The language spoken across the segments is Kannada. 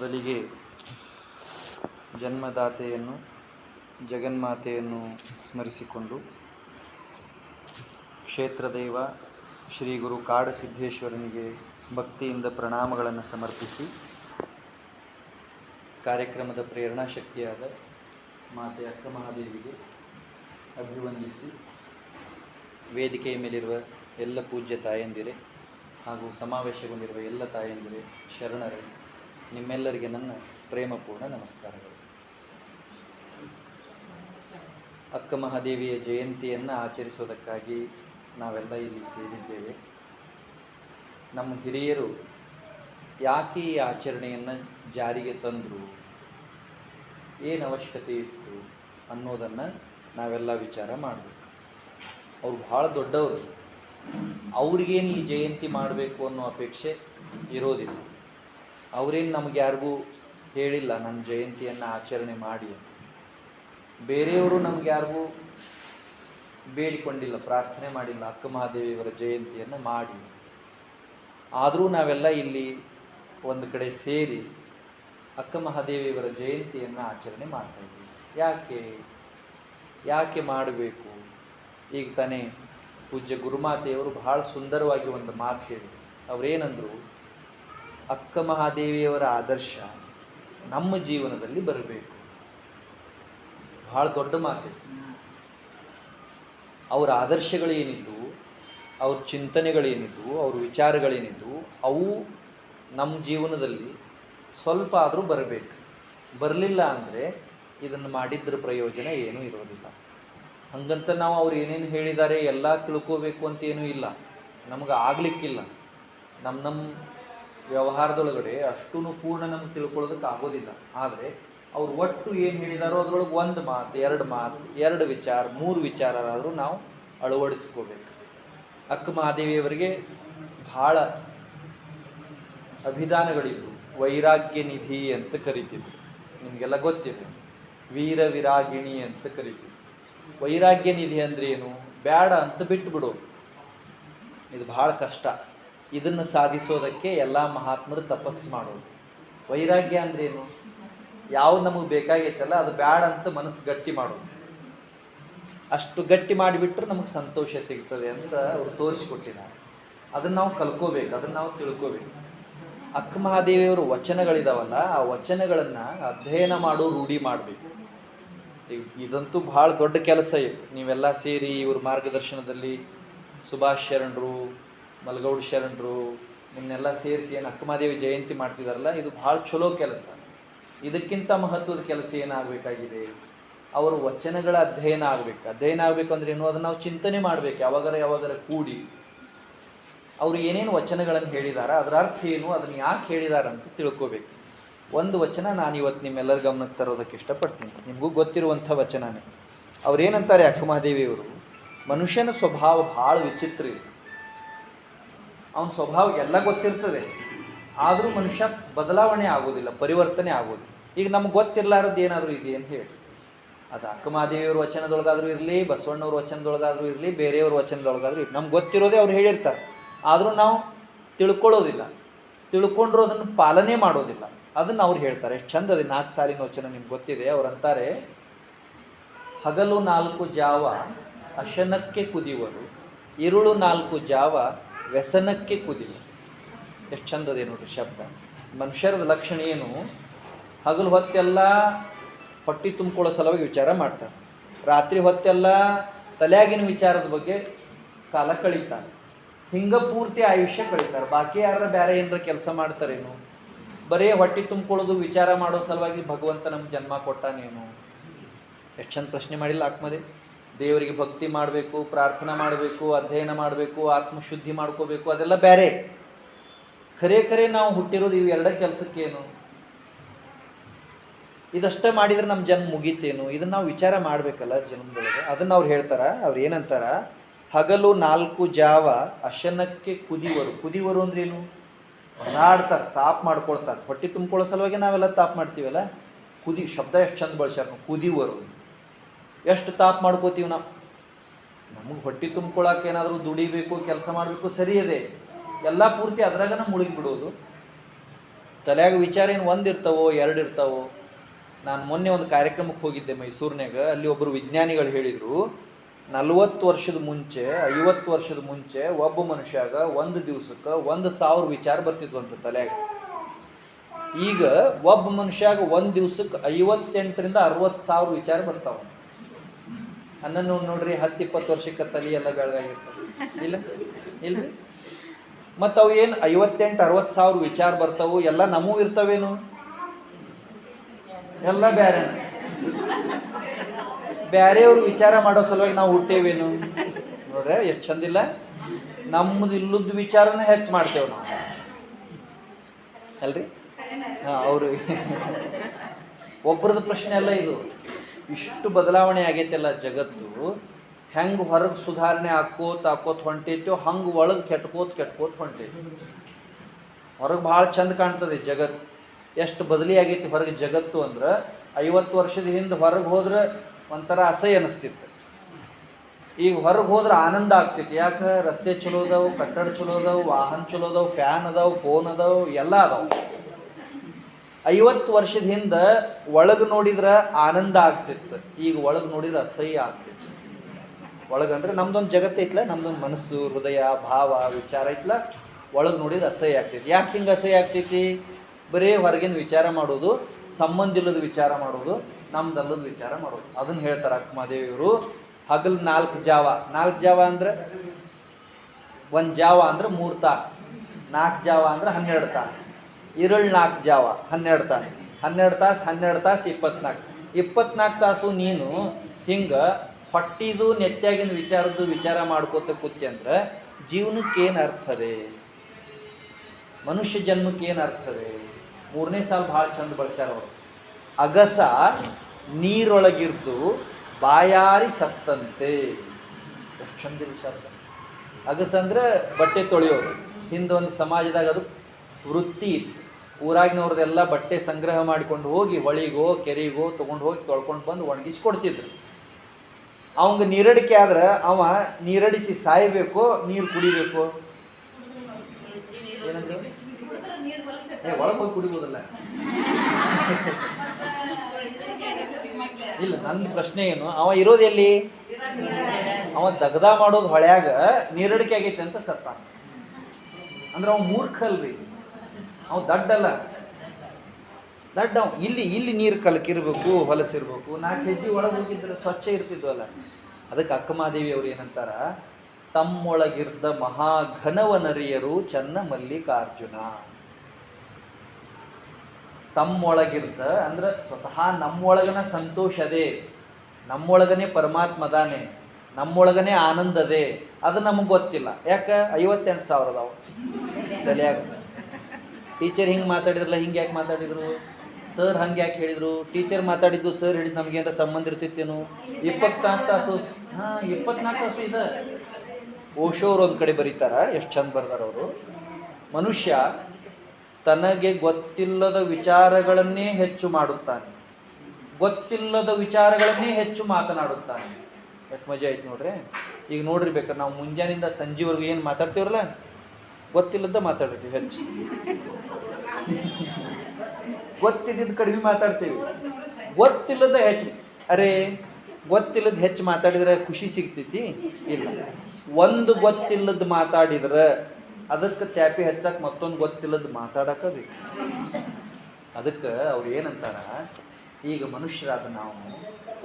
ಮೊದಲಿಗೆ ಜನ್ಮದಾತೆಯನ್ನು, ಜಗನ್ಮಾತೆಯನ್ನು ಸ್ಮರಿಸಿಕೊಂಡು ಕ್ಷೇತ್ರದೇವ ಶ್ರೀ ಗುರು ಕಾಡಸಿದ್ದೇಶ್ವರನಿಗೆ ಭಕ್ತಿಯಿಂದ ಪ್ರಣಾಮಗಳನ್ನು ಸಮರ್ಪಿಸಿ ಕಾರ್ಯಕ್ರಮದ ಪ್ರೇರಣಾ ಶಕ್ತಿಯಾದ ಮಾತೆ ಅಕ್ಕ ಮಹಾದೇವಿಗೆ ಅಭಿವಂದಿಸಿ ವೇದಿಕೆಯ ಮೇಲಿರುವ ಎಲ್ಲ ಪೂಜ್ಯ ತಾಯಂದಿರೆ ಹಾಗೂ ಸಮಾವೇಶಗೊಂಡಿರುವ ಎಲ್ಲ ತಾಯಂದಿರೆ ಶರಣರೇ. ನಿಮ್ಮೆಲ್ಲರಿಗೆ ನನ್ನ ಪ್ರೇಮಪೂರ್ಣ ನಮಸ್ಕಾರಗಳು. ಅಕ್ಕ ಮಹಾದೇವಿಯ ಜಯಂತಿಯನ್ನು ಆಚರಿಸೋದಕ್ಕಾಗಿ ನಾವೆಲ್ಲ ಇಲ್ಲಿ ಸೇರಿದ್ದೇವೆ. ನಮ್ಮ ಹಿರಿಯರು ಯಾಕೆ ಈ ಆಚರಣೆಯನ್ನು ಜಾರಿಗೆ ತಂದರು? ಏನು ಅವಶ್ಯಕತೆ ಇತ್ತು ಅನ್ನೋದನ್ನು ನಾವೆಲ್ಲ ವಿಚಾರ ಮಾಡಬೇಕು. ಅವ್ರು ಭಾಳ ದೊಡ್ಡವರು. ಅವ್ರಿಗೇನು ಈ ಜಯಂತಿ ಮಾಡಬೇಕು ಅನ್ನೋ ಅಪೇಕ್ಷೆ ಇರೋದಿಲ್ಲ. ಅವರೇನು ನಮ್ಗೆ ಯಾರಿಗೂ ಹೇಳಿಲ್ಲ ನನ್ನ ಜಯಂತಿಯನ್ನು ಆಚರಣೆ ಮಾಡಿ ಬೇರೆಯವರು ನಮ್ಗೆ ಯಾರಿಗೂ ಬೇಡಿಕೊಂಡಿಲ್ಲ, ಪ್ರಾರ್ಥನೆ ಮಾಡಿಲ್ಲ, ಅಕ್ಕ ಮಹಾದೇವಿಯವರ ಜಯಂತಿಯನ್ನು ಮಾಡಿ. ಆದರೂ ನಾವೆಲ್ಲ ಇಲ್ಲಿ ಒಂದು ಕಡೆ ಸೇರಿ ಅಕ್ಕ ಮಹಾದೇವಿಯವರ ಜಯಂತಿಯನ್ನು ಆಚರಣೆ ಮಾಡ್ತಾ ಇದ್ದೀವಿ. ಯಾಕೆ? ಯಾಕೆ ಮಾಡಬೇಕು? ಈಗ ತಾನೇ ಪೂಜ್ಯ ಗುರುಮಾತೆಯವರು ಬಹಳ ಸುಂದರವಾಗಿ ಒಂದು ಮಾತು ಹೇಳಿ ಅವರೇನಂದರು ಅಕ್ಕ ಮಹಾದೇವಿಯವರ ಆದರ್ಶ ನಮ್ಮ ಜೀವನದಲ್ಲಿ ಬರಬೇಕು. ಬಹಳ ದೊಡ್ಡ ಮಾತು ಅವರ ಆದರ್ಶಗಳು ಏನಿದ್ದು ಅವ್ರ ಚಿಂತನೆಗಳೇನಿದ್ದವು ಅವ್ರ ವಿಚಾರಗಳೇನಿದ್ದವು ಅವು ನಮ್ಮ ಜೀವನದಲ್ಲಿ ಸ್ವಲ್ಪ ಆದರೂ ಬರಬೇಕು. ಬರಲಿಲ್ಲ ಅಂದರೆ ಇದನ್ನು ಮಾಡಿದ್ರ ಪ್ರಯೋಜನ ಏನೂ ಇರೋದಿಲ್ಲ. ಹಂಗಂತ ನಾವು ಅವ್ರು ಏನೇನು ಹೇಳಿದ್ದಾರೆ ಎಲ್ಲ ತಿಳ್ಕೋಬೇಕು ಅಂತ ಏನೂ ಇಲ್ಲ. ನಮಗೆ ಆಗಲಿಕ್ಕಿಲ್ಲ. ನಮ್ಮ ನಮ್ಮ ವ್ಯವಹಾರದೊಳಗಡೆ ಅಷ್ಟೂ ಪೂರ್ಣ ನಮ್ಗೆ ತಿಳ್ಕೊಳ್ಳೋದಕ್ಕೆ ಆಗೋದಿಲ್ಲ. ಆದರೆ ಅವ್ರು ಒಟ್ಟು ಏನು ಹೇಳಿದಾರೋ ಅದರೊಳಗೆ ಒಂದು ಮಾತು, ಎರಡು ಮಾತು, ಎರಡು ವಿಚಾರ, ಮೂರು ವಿಚಾರರಾದರೂ ನಾವು ಅಳವಡಿಸ್ಕೋಬೇಕು. ಅಕ್ಕ ಮಹಾದೇವಿಯವರಿಗೆ ಭಾಳ ಅಭಿದಾನಗಳಿದ್ವು ವೈರಾಗ್ಯ ನಿಧಿ ಅಂತ ಕರಿತಿದ್ರು. ನಿಮಗೆಲ್ಲ ಗೊತ್ತಿದೆ. ವೀರ ವಿರಾಗಿಣಿ ಅಂತ ಕರಿತಿದ್ರು. ವೈರಾಗ್ಯ ನಿಧಿ ಅಂದ್ರೆ ಏನು? ಬೇಡ ಅಂತ ಬಿಟ್ಟು ಇದು ಭಾಳ ಕಷ್ಟ. ಇದನ್ನು ಸಾಧಿಸೋದಕ್ಕೆ ಎಲ್ಲ ಮಹಾತ್ಮರು ತಪಸ್ಸು ಮಾಡೋದು. ವೈರಾಗ್ಯ ಅಂದ್ರೆ ಏನು ಯಾವ್ದು ನಮಗೆ ಬೇಕಾಗೈತಲ್ಲ, ಅದು ಬ್ಯಾಡ ಅಂತ ಮನಸ್ಸು ಗಟ್ಟಿ ಮಾಡೋದು. ಅಷ್ಟು ಗಟ್ಟಿ ಮಾಡಿಬಿಟ್ರೆ ನಮಗೆ ಸಂತೋಷ ಸಿಗ್ತದೆ ಅಂತ ಅವ್ರು ತೋರಿಸಿಕೊಟ್ಟಿದ್ದಾರೆ. ಅದನ್ನು ನಾವು ಕಲ್ಕೋಬೇಕು, ಅದನ್ನು ನಾವು ತಿಳ್ಕೋಬೇಕು. ಅಕ್ಕ ಮಹಾದೇವಿಯವರು ವಚನಗಳಿದಾವಲ್ಲ, ಆ ವಚನಗಳನ್ನು ಅಧ್ಯಯನ ಮಾಡೋ ರೂಢಿ ಮಾಡಬೇಕು. ಇದಂತೂ ಭಾಳ ದೊಡ್ಡ ಕೆಲಸ ಇದು. ನೀವೆಲ್ಲ ಸೇರಿ ಇವ್ರ ಮಾರ್ಗದರ್ಶನದಲ್ಲಿ ಸುಭಾಷ್ ಶರಣರು ಮಲಗೌಡ ಶರಣರು ಇನ್ನೆಲ್ಲ ಸೇರಿಸಿ ಏನು ಅಕ್ಕಮಹಾದೇವಿ ಜಯಂತಿ ಮಾಡ್ತಿದಾರಲ್ಲ, ಇದು ಭಾಳ ಚಲೋ ಕೆಲಸ. ಇದಕ್ಕಿಂತ ಮಹತ್ವದ ಕೆಲಸ ಏನಾಗಬೇಕಾಗಿದೆ? ಅವರ ವಚನಗಳ ಅಧ್ಯಯನ ಆಗಬೇಕು. ಅಧ್ಯಯನ ಆಗಬೇಕು ಅಂದ್ರೆ ಏನು? ಅದನ್ನು ನಾವು ಚಿಂತನೆ ಮಾಡಬೇಕು, ಯಾವಾಗರ ಯಾವಾಗರ ಕೂಡಿ. ಅವರು ಏನೇನು ವಚನಗಳನ್ನು ಹೇಳಿದಾರ, ಅದರ ಅರ್ಥ ಏನು? ಅದನ್ನು ಯಾಕೆ ಹೇಳಿದಾರ ಅಂತ ತಿಳ್ಕೋಬೇಕು. ಒಂದು ವಚನ ನಾನು ಇವತ್ತು ನಿಮ್ಮೆಲ್ಲರ ಗಮನಕ್ಕೆ ತರೋದಕ್ಕೆ ಇಷ್ಟಪಡ್ತೀನಿ. ನಿಮಗೂ ಗೊತ್ತಿರುವಂಥ ವಚನನೇ. ಅವ್ರೇನಂತಾರೆ ಅಕ್ಕಮಹಾದೇವಿಯವರು? ಮನುಷ್ಯನ ಸ್ವಭಾವ ಭಾಳ ವಿಚಿತ್ರ ಇದೆ. ಅವನ ಸ್ವಭಾವ ಎಲ್ಲ ಗೊತ್ತಿರ್ತದೆ. ಆದರೂ ಮನುಷ್ಯ ಬದಲಾವಣೆ ಆಗೋದಿಲ್ಲ, ಪರಿವರ್ತನೆ ಆಗೋದು. ಈಗ ನಮ್ಗೆ ಗೊತ್ತಿರಲಾರದ್ದು ಏನಾದರೂ ಇದೆ ಅಂತ ಹೇಳಿ. ಅದು ಅಕ್ಕಮಾದೇವಿಯವ್ರ ವಚನದೊಳಗಾದರೂ ಇರಲಿ, ಬಸವಣ್ಣವ್ರ ವಚನದೊಳಗಾದರೂ ಇರಲಿ, ಬೇರೆಯವ್ರ ವಚನದೊಳಗಾದರೂ ಇರಲಿ. ನಮ್ಗೆ ಗೊತ್ತಿರೋದೇ ಅವ್ರು ಹೇಳಿರ್ತಾರೆ. ಆದರೂ ನಾವು ತಿಳ್ಕೊಳ್ಳೋದಿಲ್ಲ. ತಿಳ್ಕೊಂಡ್ರೂ ಅದನ್ನು ಪಾಲನೆ ಮಾಡೋದಿಲ್ಲ. ಅದನ್ನು ಅವ್ರು ಹೇಳ್ತಾರೆ. ಎಷ್ಟು ಚಂದ ಅದೇ ನಾಲ್ಕು ಸಾಲಿನ ವಚನ ನಿಮ್ಗೆ ಗೊತ್ತಿದೆ. ಅವ್ರು ಅಂತಾರೆ, ಹಗಲು ನಾಲ್ಕು ಜಾವ ಅಶನಕ್ಕೆ ಕುದಿವರು, ಇರುಳು ನಾಲ್ಕು ಜಾವ ವ್ಯಸನಕ್ಕೆ ಕುದಿಲ್ಲ ಎಷ್ಟು ಚಂದದೆ ನೋಡ್ರಿ ಶಬ್ದ. ಮನುಷ್ಯರದ ಲಕ್ಷಣ ಏನು? ಹಗಲು ಹೊತ್ತೆಲ್ಲ ಹೊಟ್ಟೆ ತುಂಬಿಕೊಳ್ಳೋ ಸಲುವಾಗಿ ವಿಚಾರ ಮಾಡ್ತಾರೆ. ರಾತ್ರಿ ಹೊತ್ತೆಲ್ಲ ತಲೆಯಾಗಿನ ವಿಚಾರದ ಬಗ್ಗೆ ಕಾಲ ಕಳೀತಾರೆ. ಹಿಂಗ ಪೂರ್ತಿ ಆಯುಷ್ಯ ಕಳೀತಾರೆ. ಬಾಕಿ ಯಾರ ಬೇರೆ ಏನರ ಕೆಲಸ ಮಾಡ್ತಾರೇನು? ಬರೀ ಹೊಟ್ಟೆ ತುಂಬಿಕೊಳ್ಳೋದು, ವಿಚಾರ ಮಾಡೋ ಸಲುವಾಗಿ ಭಗವಂತ ನಮ್ಗೆ ಜನ್ಮ ಕೊಟ್ಟಾನೇನು? ಎಷ್ಟು ಚಂದ ಪ್ರಶ್ನೆ ಮಾಡಿಲ್ಲ ಆತ್ಮದೇ. ದೇವರಿಗೆ ಭಕ್ತಿ ಮಾಡಬೇಕು, ಪ್ರಾರ್ಥನೆ ಮಾಡಬೇಕು, ಅಧ್ಯಯನ ಮಾಡಬೇಕು, ಆತ್ಮಶುದ್ಧಿ ಮಾಡ್ಕೋಬೇಕು, ಅದೆಲ್ಲ ಬೇರೆ ಖರೆ ಖರೆ ನಾವು ಹುಟ್ಟಿರೋದು ಇವು ಎರಡ ಕೆಲಸಕ್ಕೇನು? ಇದಷ್ಟೇ ಮಾಡಿದ್ರೆ ನಮ್ಮ ಜನ್ಮ ಮುಗೀತೇನು? ಇದನ್ನ ನಾವು ವಿಚಾರ ಮಾಡಬೇಕಲ್ಲ ಜನ್ಮದೊಳಗೆ. ಅದನ್ನ ಅವ್ರು ಹೇಳ್ತಾರೆ, ಅವ್ರು ಏನಂತಾರ? ಹಗಲು ನಾಲ್ಕು ಜಾವ ಅಶನಕ್ಕೆ ಕುದಿವರು. ಕುದಿವರು ಅಂದ್ರೇನು ಒಣಾಡ್ತಾರೆ ತಾಪ್ ಮಾಡ್ಕೊಳ್ತಾರೆ. ಹೊಟ್ಟೆ ತುಂಬಿಕೊಳ್ಳೋ ಸಲುವಾಗಿ ನಾವೆಲ್ಲ ತಾಪ್ ಮಾಡ್ತೀವಲ್ಲ? ಕುದಿ, ಶಬ್ದ ಎಷ್ಟು ಚಂದ ಬಳಸ್ಯಾರ ಕುದಿವರು. ಎಷ್ಟು ತಾಪ್ ಮಾಡ್ಕೋತೀವಿ ನಾವು? ನಮಗೆ ಹೊಟ್ಟೆ ತುಂಬ್ಕೊಳಕ್ಕೆ ಏನಾದರೂ ದುಡಿಬೇಕು, ಕೆಲಸ ಮಾಡಬೇಕು, ಸರಿ ಇದೆ ಎಲ್ಲ ಪೂರ್ತಿ ಅದ್ರಾಗನ ಮುಳುಗಿ ಬಿಡೋದು. ತಲೆಯಾಗ ವಿಚಾರ ಏನು ಒಂದು ಇರ್ತಾವೋ, ಎರಡು ಇರ್ತಾವೋ. ನಾನು ಮೊನ್ನೆ ಒಂದು ಕಾರ್ಯಕ್ರಮಕ್ಕೆ ಹೋಗಿದ್ದೆ ಮೈಸೂರಿನಾಗ ಅಲ್ಲಿ ಒಬ್ಬರು ವಿಜ್ಞಾನಿಗಳು ಹೇಳಿದರು, ನಲ್ವತ್ತು ವರ್ಷದ ಮುಂಚೆ, ಐವತ್ತು ವರ್ಷದ ಮುಂಚೆ ಒಬ್ಬ ಮನುಷ್ಯಾಗ ಒಂದು ದಿವ್ಸಕ್ಕೆ ಒಂದು ಸಾವಿರ ವಿಚಾರ ಅಂತ ತಲೆಯಾಗ. ಈಗ ಒಬ್ಬ ಮನುಷ್ಯಾಗ ಒಂದು ದಿವ್ಸಕ್ಕೆ ಐವತ್ತೆಂಟರಿಂದ ಅರವತ್ತು ಸಾವಿರ ವಿಚಾರ ಬರ್ತಾವ ಅನ್ನನ್ನು ನೋಡ್ರಿ, ಹತ್ತು ಇಪ್ಪತ್ತು ವರ್ಷಕ್ಕೆ ತಲೆ ಎಲ್ಲ ಬೆಳಗಾಗಿರ್ತವೆ ಇಲ್ಲ? ಇಲ್ಲ ಮತ್ತು ಅವು ಏನು ಐವತ್ತೆಂಟು, ಅರವತ್ತು ಸಾವಿರ ವಿಚಾರ ಬರ್ತಾವು, ಎಲ್ಲ ನಮೂ ಇರ್ತವೇನು? ಎಲ್ಲ ಬೇರೆ ಬ್ಯಾರೆಯವ್ರು ವಿಚಾರ ಮಾಡೋ ಸಲುವಾಗಿ ನಾವು ಹುಟ್ಟೇವೇನು? ನೋಡ್ರೆ, ಎಷ್ಟು ಚಂದಿಲ್ಲ? ನಮ್ಮದು ಇಲ್ಲದ ವಿಚಾರನೇ ಹೆಚ್ಚು ಮಾಡ್ತೇವೆ ನಾವು. ಅಲ್ರಿ? ಹಾಂ, ಅವರು. ಒಬ್ಬರದ ಪ್ರಶ್ನೆ ಅಲ್ಲ ಇದು. ಇಷ್ಟು ಬದಲಾವಣೆ ಆಗೈತೆಲ್ಲ ಜಗತ್ತು. ಹೆಂಗೆ ಹೊರಗೆ ಸುಧಾರಣೆ ಆಕೋತ್ ಹಾಕೋತ್ ಹೊಂಟೈತೋ ಹಂಗೆ ಒಳಗೆ ಕೆಟ್ಕೋತ್ ಕೆಟ್ಕೋತ್ ಹೊಂಟೈತಿ. ಹೊರಗೆ ಭಾಳ ಚಂದ ಕಾಣ್ತದೆ ಜಗತ್ತು ಎಷ್ಟು ಬದಲಿ ಆಗೈತಿ ಹೊರಗೆ ಜಗತ್ತು ಅಂದ್ರೆ ಐವತ್ತು ವರ್ಷದ ಹಿಂದೆ ಹೊರಗೆ ಹೋದ್ರೆ ಒಂಥರ ಅಸಹ್ಯ ಅನಿಸ್ತಿತ್ತು. ಈಗ ಹೊರಗೆ ಹೋದ್ರೆ ಆನಂದ ಆಗ್ತಿತ್ತು ಯಾಕೆ? ರಸ್ತೆ ಚಲೋ ಅದಾವು, ಕಟ್ಟಡ ಚಲೋ ಅದಾವು, ವಾಹನ ಚಲೋ ಅದಾವು, ಫ್ಯಾನ್ ಅದಾವು, ಫೋನ್ ಅದಾವು, ಎಲ್ಲ ಅದಾವು. ಐವತ್ತು ವರ್ಷದ ಹಿಂದೆ ಒಳಗೆ ನೋಡಿದ್ರೆ ಆನಂದ ಆಗ್ತಿತ್ತು. ಈಗ ಒಳಗೆ ನೋಡಿದ್ರೆ ಅಸಹ್ಯ ಆಗ್ತಿತ್ತು. ಒಳಗಂದ್ರೆ ನಮ್ದೊಂದು ಜಗತ್ತು ಐತ್ಲ, ನಮ್ದೊಂದು ಮನಸ್ಸು, ಹೃದಯ, ಭಾವ, ವಿಚಾರ ಐತ್ಲ. ಒಳಗೆ ನೋಡಿದ್ರೆ ಅಸಹ್ಯ ಆಗ್ತೈತಿ ಯಾಕೆ ಹಿಂಗೆ ಅಸಹ್ಯ ಆಗ್ತೈತಿ ಬರೇ ಹೊರಗಿನ ವಿಚಾರ ಮಾಡೋದು, ಸಂಬಂಧ ಇಲ್ಲದ ವಿಚಾರ ಮಾಡೋದು, ನಮ್ದಲ್ಲದ ವಿಚಾರ ಮಾಡೋದು. ಅದನ್ನ ಹೇಳ್ತಾರೆ ಅಕ್ಕಮಾದೇವಿಯವರು ಹಗಲು ನಾಲ್ಕು ಜಾವ. ನಾಲ್ಕು ಜಾವ ಅಂದ್ರೆ ಒಂದು ಜಾವ ಅಂದ್ರೆ ಮೂರು ತಾಸು. ನಾಲ್ಕು ಜಾವ ಅಂದ್ರೆ ಹನ್ನೆರಡು ತಾಸು. ಇರಳ್ ನಾಲ್ಕು ಜಾವ, ಹನ್ನೆರಡು ತಾಸು. ಹನ್ನೆರಡು ತಾಸು ಹನ್ನೆರಡು ತಾಸು ಇಪ್ಪತ್ನಾಲ್ಕು ಇಪ್ಪತ್ನಾಲ್ಕು ತಾಸು ನೀನು ಹಿಂಗೆ ಹೊಟ್ಟಿದು ನೆತ್ತಾಗಿನ ವಿಚಾರದ್ದು ವಿಚಾರ ಮಾಡ್ಕೋತ ಕೂತಿ ಅಂದ್ರೆ ಜೀವನಕ್ಕೇನು ಅರ್ಥದೆ ಮನುಷ್ಯ ಜನ್ಮಕ್ಕೆ ಏನು ಅರ್ಥದೆ ಮೂರನೇ ಸಾಲ ಭಾಳ ಚಂದ ಬಳಸ್ಯಾರ ಅವರು. ಅಗಸ ನೀರೊಳಗಿರ್ದು ಬಾಯಾರಿ ಸತ್ತಂತೆ. ಎಷ್ಟು ಚಂದ ವಿಚಾರ. ಅಗಸ ಅಂದ್ರೆ ಬಟ್ಟೆ ತೊಳೆಯೋರು. ಹಿಂದೊಂದು ಸಮಾಜದಾಗ ಅದು ವೃತ್ತಿ ಇತ್ತು. ಊರಾಗಿನವ್ರದೆಲ್ಲ ಬಟ್ಟೆ ಸಂಗ್ರಹ ಮಾಡಿಕೊಂಡು ಹೋಗಿ ಹೊಳಿಗೋ ಕೆರೆಗೋ ತೊಗೊಂಡು ಹೋಗಿ ತೊಳ್ಕೊಂಡು ಬಂದು ಒಣಗಿಸಿ ಕೊಡ್ತಿದ್ರು. ಅವಂಗೆ ನೀರಡಿಕೆ ಆದ್ರೆ ಅವ ನೀರಡಿಸಿ ಸಾಯಬೇಕು, ನೀರು ಕುಡಿಬೇಕು? ಒಳಗೆ ಹೋಗಿ ಕುಡಿಬೋದಲ್ಲ. ಇಲ್ಲ ನನ್ನ ಪ್ರಶ್ನೆ ಏನು, ಅವ ಇರೋದು ಎಲ್ಲಿ? ಅವ ದಗದ ಮಾಡೋದು ಹೊಳ್ಯಾಗ ನೀರಡಿಕೆ ಆಗೈತೆ ಅಂತ ಸತ್ತ. ಅಂದ್ರೆ ಅವ ಮೂರ್ಖ ಅಲ್ರಿ. ಅವ ದಡ್ಡಲ್ಲ. ದಡ್ಡ ಇಲ್ಲಿ ಇಲ್ಲಿ ನೀರು ಕಲಕಿರ್ಬೇಕು ಹೊಲಸಿರ್ಬೇಕು ನಾಲ್ಕು ಹೆಜ್ಜೆ ಒಳಗೆ ಹೋಗಿದ್ರೆ ಸ್ವಚ್ಛ ಇರ್ತಿದ್ವಲ್ಲ ಅದಕ್ಕೆ ಅಕ್ಕಮಾದೇವಿ ಅವ್ರು ಏನಂತಾರ? ತಮ್ಮೊಳಗಿರ್ದ ಮಹಾಘನವನರಿಯರು ಚನ್ನ ಮಲ್ಲಿಕಾರ್ಜುನ. ತಮ್ಮೊಳಗಿರ್ದ ಅಂದ್ರೆ ಸ್ವತಃ ನಮ್ಮೊಳಗನ ಸಂತೋಷ ಅದೇ. ನಮ್ಮೊಳಗನೆ ಪರಮಾತ್ಮ ಅದಾನೆ ನಮ್ಮೊಳಗನೆ ಆನಂದ ಅದೇ. ಅದು ನಮಗೆ ಗೊತ್ತಿಲ್ಲ. ಯಾಕೆ? ಐವತ್ತೆಂಟು ಸಾವಿರ ಅದಾವ. ಟೀಚರ್ ಹಿಂಗೆ ಮಾತಾಡಿದ್ರಲ್ಲ, ಹಿಂಗೆ ಯಾಕೆ ಮಾತಾಡಿದ್ರು? ಸರ್ ಹಂಗೆ ಯಾಕೆ ಹೇಳಿದರು? ಟೀಚರ್ ಮಾತಾಡಿದ್ದು ಸರ್ ಹೇಳಿದ್ದು ಅಂತ ಸಂಬಂಧ ಇರ್ತಿತ್ತೇನು? ಇಪ್ಪತ್ನಾಲ್ಕು ತಾಸು ಹಾಂ, ಇಪ್ಪತ್ನಾಲ್ಕು ತಾಸು ಇದೆ. ಓಶೋರು ಒಂದು ಕಡೆ ಬರೀತಾರ, ಎಷ್ಟು ಚಂದ ಬರ್ತಾರೆ ಅವರು. ಮನುಷ್ಯ ತನಗೆ ಗೊತ್ತಿಲ್ಲದ ವಿಚಾರಗಳನ್ನೇ ಹೆಚ್ಚು ಮಾಡುತ್ತಾನೆ. ಗೊತ್ತಿಲ್ಲದ ವಿಚಾರಗಳನ್ನೇ ಹೆಚ್ಚು ಮಾತನಾಡುತ್ತಾನೆ. ಎಷ್ಟು ಮಜಾ ಆಯ್ತು ನೋಡ್ರಿ. ಈಗ ನೋಡ್ರಿ ಬೇಕಾದ್ರೆ ನಾವು ಮುಂಜಾನಿಂದ ಸಂಜೆವರೆಗೂ ಏನು ಮಾತಾಡ್ತೀವ್ರಲ್ಲ? ಗೊತ್ತಿಲ್ಲದ ಮಾತಾಡ್ತೀವಿ ಹೆಚ್ಚು. ಗೊತ್ತಿದ್ದಿದ್ದು ಕಡಿಮೆ ಮಾತಾಡ್ತೀವಿ. ಗೊತ್ತಿಲ್ಲದ ಹೆಚ್ಚು. ಅರೆ, ಗೊತ್ತಿಲ್ಲದ ಹೆಚ್ಚು ಮಾತಾಡಿದ್ರೆ ಖುಷಿ ಸಿಗ್ತೈತಿ? ಇಲ್ಲ. ಒಂದು ಗೊತ್ತಿಲ್ಲದ ಮಾತಾಡಿದ್ರೆ ಅದಕ್ಕೆ ತ್ಯಾಪಿ ಹಚ್ಚಕ್ಕೆ ಮತ್ತೊಂದು ಗೊತ್ತಿಲ್ಲದ ಮಾತಾಡಕ ಬೇಕು ಅದಕ್ಕೆ ಅವ್ರು ಏನಂತಾರ, ಈಗ ಮನುಷ್ಯರಾದ ನಾವು